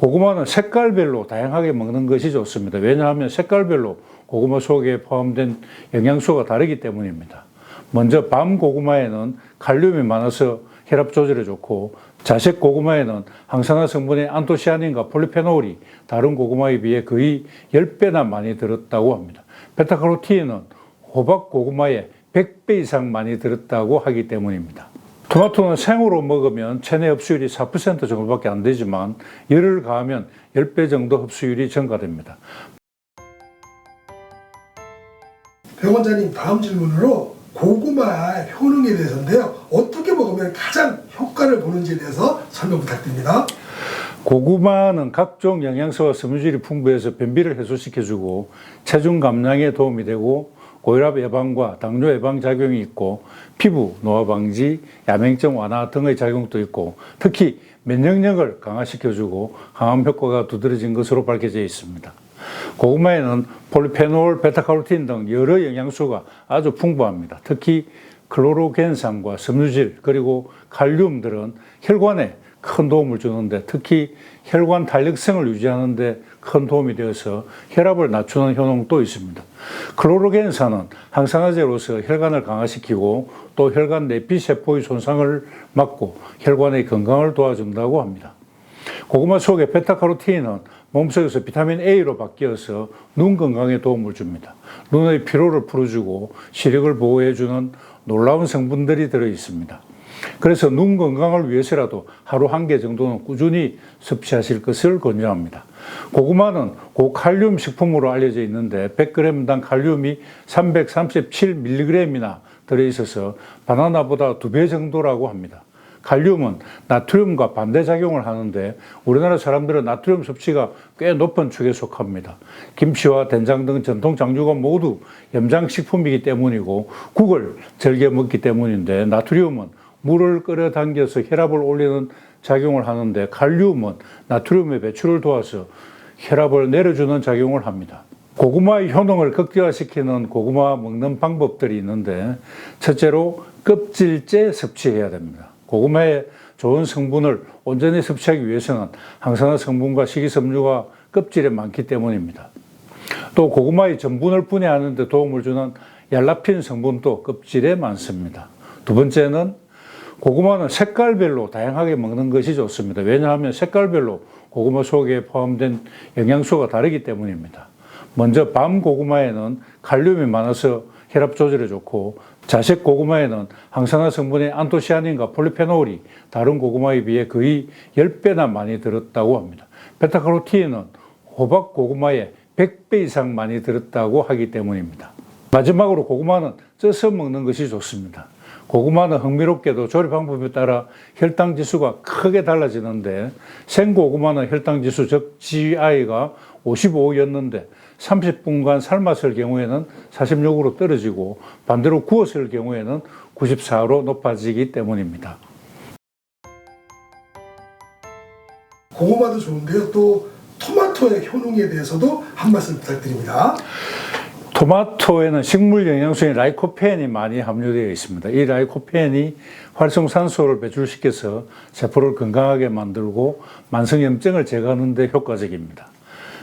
고구마는 색깔별로 다양하게 먹는 것이 좋습니다. 왜냐하면 색깔별로 고구마 속에 포함된 영양소가 다르기 때문입니다. 먼저 밤 고구마에는 칼륨이 많아서 혈압 조절에 좋고 자색 고구마에는 항산화 성분의 안토시아닌과 폴리페놀이 다른 고구마에 비해 거의 10배나 많이 들었다고 합니다. 베타카로틴은 호박 고구마에 100배 이상 많이 들었다고 하기 때문입니다. 토마토는 생으로 먹으면 체내 흡수율이 4% 정도밖에 안 되지만 열을 가하면 10배 정도 흡수율이 증가됩니다. 백 원장님 다음 질문으로 고구마 효능에 대해서인데요. 어떻게 먹으면 가장 효과를 보는지에 대해서 설명 부탁드립니다. 고구마는 각종 영양소와 섬유질이 풍부해서 변비를 해소시켜주고 체중 감량에 도움이 되고 고혈압 예방과 당뇨 예방 작용이 있고 피부 노화 방지, 야맹증 완화 등의 작용도 있고 특히 면역력을 강화시켜주고 항암 효과가 두드러진 것으로 밝혀져 있습니다. 고구마에는 폴리페놀, 베타카로틴 등 여러 영양소가 아주 풍부합니다. 특히 클로로겐산과 섬유질 그리고 칼륨들은 혈관에 큰 도움을 주는데 특히 혈관 탄력성을 유지하는데 큰 도움이 되어서 혈압을 낮추는 효능도 있습니다. 클로로겐산은 항산화제로서 혈관을 강화시키고 또 혈관 내피 세포의 손상을 막고 혈관의 건강을 도와준다고 합니다. 고구마 속의 베타카로틴은 몸속에서 비타민 A로 바뀌어서 눈 건강에 도움을 줍니다. 눈의 피로를 풀어주고 시력을 보호해주는 놀라운 성분들이 들어 있습니다. 그래서 눈 건강을 위해서라도 하루 한 개 정도는 꾸준히 섭취하실 것을 권유합니다. 고구마는 고칼륨 식품으로 알려져 있는데 100g당 칼륨이 337mg이나 들어있어서 바나나보다 두 배 정도라고 합니다. 칼륨은 나트륨과 반대작용을 하는데 우리나라 사람들은 나트륨 섭취가 꽤 높은 축에 속합니다. 김치와 된장 등 전통 장류가 모두 염장식품이기 때문이고 국을 즐겨 먹기 때문인데 나트륨은 물을 끌어당겨서 혈압을 올리는 작용을 하는데 칼륨은 나트륨의 배출을 도와서 혈압을 내려주는 작용을 합니다. 고구마의 효능을 극대화시키는 고구마 먹는 방법들이 있는데 첫째로 껍질째 섭취해야 됩니다. 고구마의 좋은 성분을 온전히 섭취하기 위해서는 항산화 성분과 식이섬유가 껍질에 많기 때문입니다. 또 고구마의 전분을 분해하는 데 도움을 주는 얄라핀 성분도 껍질에 많습니다. 두 번째는 고구마는 색깔별로 다양하게 먹는 것이 좋습니다. 왜냐하면 색깔별로 고구마 속에 포함된 영양소가 다르기 때문입니다. 먼저 밤 고구마에는 칼륨이 많아서 혈압 조절에 좋고 자색 고구마에는 항산화 성분의 안토시아닌과 폴리페놀이 다른 고구마에 비해 거의 10배나 많이 들었다고 합니다. 베타카로틴은 호박 고구마에 100배 이상 많이 들었다고 하기 때문입니다. 마지막으로 고구마는 쪄서 먹는 것이 좋습니다. 고구마는 흥미롭게도 조리 방법에 따라 혈당 지수가 크게 달라지는데 생고구마는 혈당 지수 즉 GI가 55였는데 30분간 삶았을 경우에는 46으로 떨어지고 반대로 구웠을 경우에는 94로 높아지기 때문입니다. 고구마도 좋은데요. 또 토마토의 효능에 대해서도 한 말씀 부탁드립니다. 토마토에는 식물 영양소인 라이코펜이 많이 함유되어 있습니다. 이 라이코펜이 활성산소를 배출시켜서 세포를 건강하게 만들고 만성염증을 제거하는 데 효과적입니다.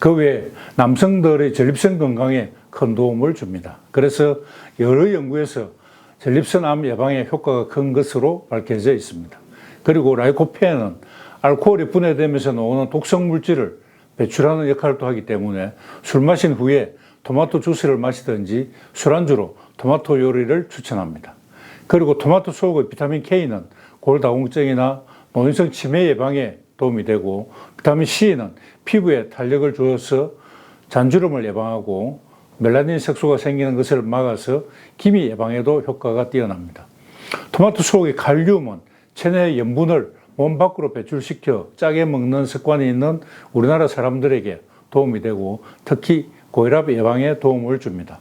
그 외에 남성들의 전립선 건강에 큰 도움을 줍니다. 그래서 여러 연구에서 전립선암 예방에 효과가 큰 것으로 밝혀져 있습니다. 그리고 라이코펜은 알코올이 분해되면서 나오는 독성 물질을 배출하는 역할도 하기 때문에 술 마신 후에 토마토 주스를 마시든지 술안주로 토마토 요리를 추천합니다. 그리고 토마토 속의 비타민 K는 골다공증이나 노인성 치매 예방에 도움이 되고 비타민 C는 피부에 탄력을 주어서 잔주름을 예방하고 멜라닌 색소가 생기는 것을 막아서 기미 예방에도 효과가 뛰어납니다. 토마토 속의 칼륨은 체내 염분을 몸 밖으로 배출시켜 짜게 먹는 습관이 있는 우리나라 사람들에게 도움이 되고 특히 고혈압 예방에 도움을 줍니다.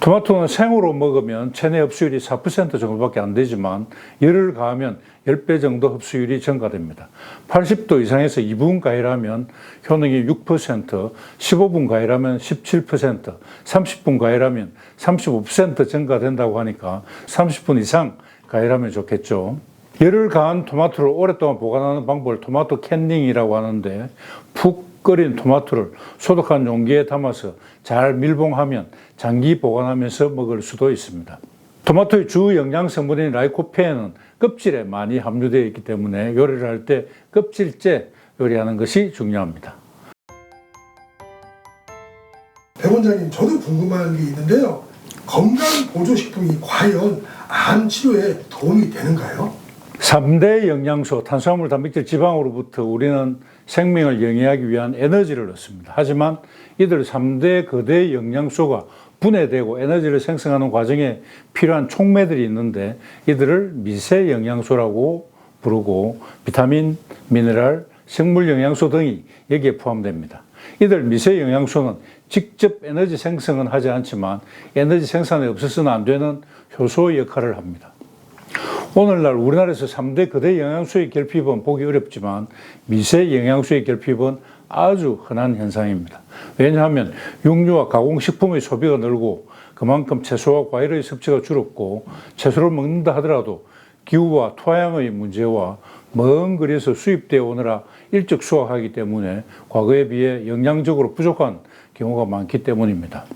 토마토는 생으로 먹으면 체내 흡수율이 4% 정도밖에 안 되지만 열을 가하면 10배 정도 흡수율이 증가됩니다. 80도 이상에서 2분 가열하면 효능이 6%, 15분 가열하면 17%, 30분 가열하면 35% 증가된다고 하니까 30분 이상 가열하면 좋겠죠. 열을 가한 토마토를 오랫동안 보관하는 방법을 토마토 캔닝이라고 하는데 푹 끓인 토마토를 소독한 용기에 담아서 잘 밀봉하면 장기 보관하면서 먹을 수도 있습니다. 토마토의 주 영양 성분인 라이코펜은 껍질에 많이 함유되어 있기 때문에 요리를 할 때 껍질째 요리하는 것이 중요합니다. 백 원장님 저도 궁금한 게 있는데요. 건강 보조식품이 과연 암 치료에 도움이 되는가요? 3대 영양소, 탄수화물, 단백질, 지방으로부터 우리는 생명을 영위하기 위한 에너지를 얻습니다. 하지만 이들 3대 거대 영양소가 분해되고 에너지를 생성하는 과정에 필요한 촉매들이 있는데 이들을 미세 영양소라고 부르고 비타민, 미네랄, 생물 영양소 등이 여기에 포함됩니다. 이들 미세 영양소는 직접 에너지 생성은 하지 않지만 에너지 생산에 없어서는 안 되는 효소 역할을 합니다. 오늘날 우리나라에서 3대 거대 영양소의 결핍은 보기 어렵지만 미세 영양소의 결핍은 아주 흔한 현상입니다. 왜냐하면 육류와 가공식품의 소비가 늘고 그만큼 채소와 과일의 섭취가 줄었고 채소를 먹는다 하더라도 기후와 토양의 문제와 먼 거리에서 수입되어 오느라 일찍 수확하기 때문에 과거에 비해 영양적으로 부족한 경우가 많기 때문입니다.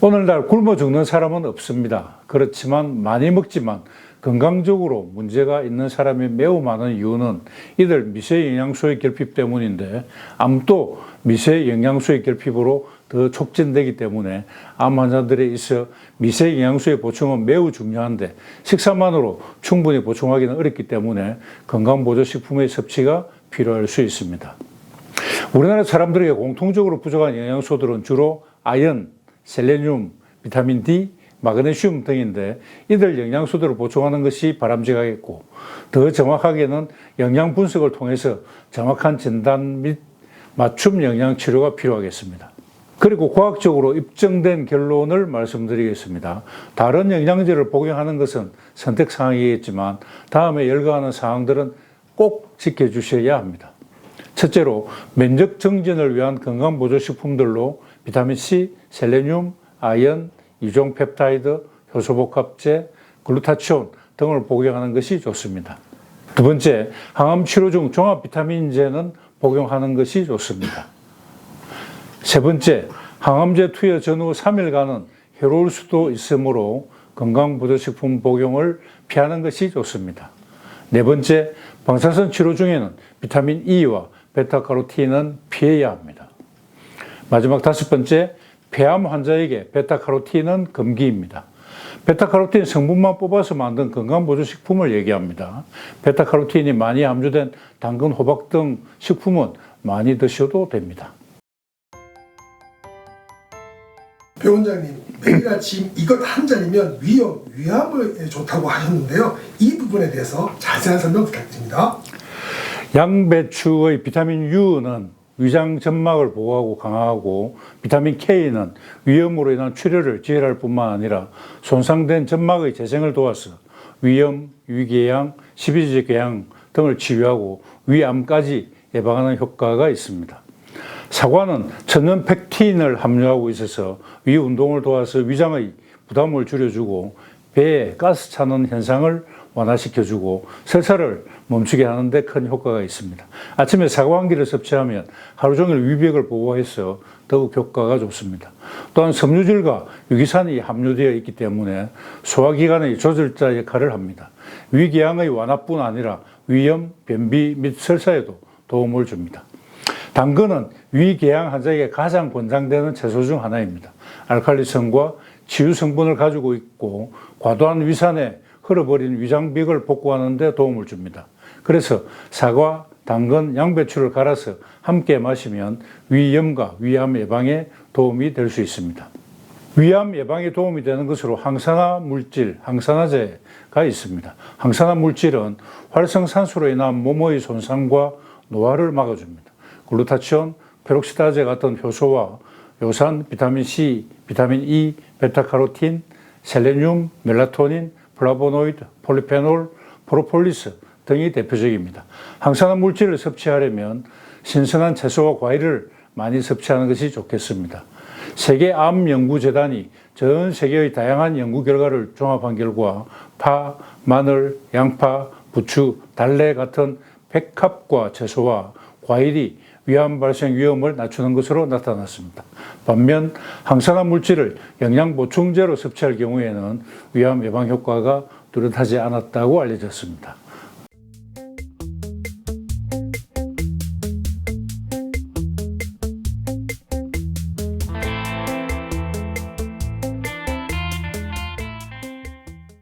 오늘날 굶어 죽는 사람은 없습니다. 그렇지만 많이 먹지만 건강적으로 문제가 있는 사람이 매우 많은 이유는 이들 미세 영양소의 결핍 때문인데 암도 미세 영양소의 결핍으로 더 촉진되기 때문에 암 환자들에 있어 미세 영양소의 보충은 매우 중요한데 식사만으로 충분히 보충하기는 어렵기 때문에 건강보조식품의 섭취가 필요할 수 있습니다. 우리나라 사람들에게 공통적으로 부족한 영양소들은 주로 아연, 셀레늄, 비타민 D, 마그네슘 등인데 이들 영양소들을 보충하는 것이 바람직하겠고 더 정확하게는 영양 분석을 통해서 정확한 진단 및 맞춤 영양 치료가 필요하겠습니다. 그리고 과학적으로 입증된 결론을 말씀드리겠습니다. 다른 영양제를 복용하는 것은 선택 사항이겠지만 다음에 열거하는 사항들은 꼭 지켜주셔야 합니다. 첫째로 면역 정진을 위한 건강 보조식품들로 비타민 C, 셀레늄, 아연, 이종 펩타이드, 효소복합제, 글루타치온 등을 복용하는 것이 좋습니다. 두 번째, 항암 치료 중 종합 비타민제는 복용하는 것이 좋습니다. 세 번째, 항암제 투여 전후 3일간은 해로울 수도 있으므로 건강보조식품 복용을 피하는 것이 좋습니다. 네 번째, 방사선 치료 중에는 비타민 E와 베타카로틴은 피해야 합니다. 마지막 다섯 번째, 폐암 환자에게 베타카로틴은 금기입니다. 베타카로틴 성분만 뽑아서 만든 건강보조식품을 얘기합니다. 베타카로틴이 많이 함유된 당근, 호박 등 식품은 많이 드셔도 됩니다. 배 원장님 매일 아침 이것 한 잔이면 위염, 위암을 좋다고 하셨는데요. 이 부분에 대해서 자세한 설명 부탁드립니다. 양배추의 비타민 U는 위장 점막을 보호하고 강화하고 비타민 K는 위염으로 인한 출혈을 지혈할 뿐만 아니라 손상된 점막의 재생을 도와서 위염, 위궤양, 십이지 궤양 등을 치유하고 위암까지 예방하는 효과가 있습니다. 사과는 천연 펙틴을 함유하고 있어서 위 운동을 도와서 위장의 부담을 줄여주고 배에 가스 차는 현상을 완화시켜주고 설사를 멈추게 하는데 큰 효과가 있습니다. 아침에 사과 한 개를 섭취하면 하루 종일 위벽을 보호해서 더욱 효과가 좋습니다. 또한 섬유질과 유기산이 함유되어 있기 때문에 소화기관의 조절자 역할을 합니다. 위궤양의 완화뿐 아니라 위염, 변비 및 설사에도 도움을 줍니다. 당근은 위궤양 환자에게 가장 권장되는 채소 중 하나입니다. 알칼리성과 치유 성분을 가지고 있고 과도한 위산에 흘러버린 위장벽을 복구하는 데 도움을 줍니다. 그래서 사과, 당근, 양배추를 갈아서 함께 마시면 위염과 위암 예방에 도움이 될 수 있습니다. 위암 예방에 도움이 되는 것으로 항산화 물질, 항산화제가 있습니다. 항산화 물질은 활성산소로 인한 몸의 손상과 노화를 막아줍니다. 글루타치온, 페록시다제 같은 효소와 요산, 비타민 C, 비타민 E, 베타카로틴, 셀레늄, 멜라토닌, 플라보노이드, 폴리페놀, 프로폴리스 등이 대표적입니다. 항산화 물질을 섭취하려면 신선한 채소와 과일을 많이 섭취하는 것이 좋겠습니다. 세계 암 연구재단이 전 세계의 다양한 연구 결과를 종합한 결과 파, 마늘, 양파, 부추, 달래 같은 백합과 채소와 과일이 위암 발생 위험을 낮추는 것으로 나타났습니다. 반면 항산화 물질을 영양 보충제로 섭취할 경우에는 위암 예방 효과가 뚜렷하지 않았다고 알려졌습니다.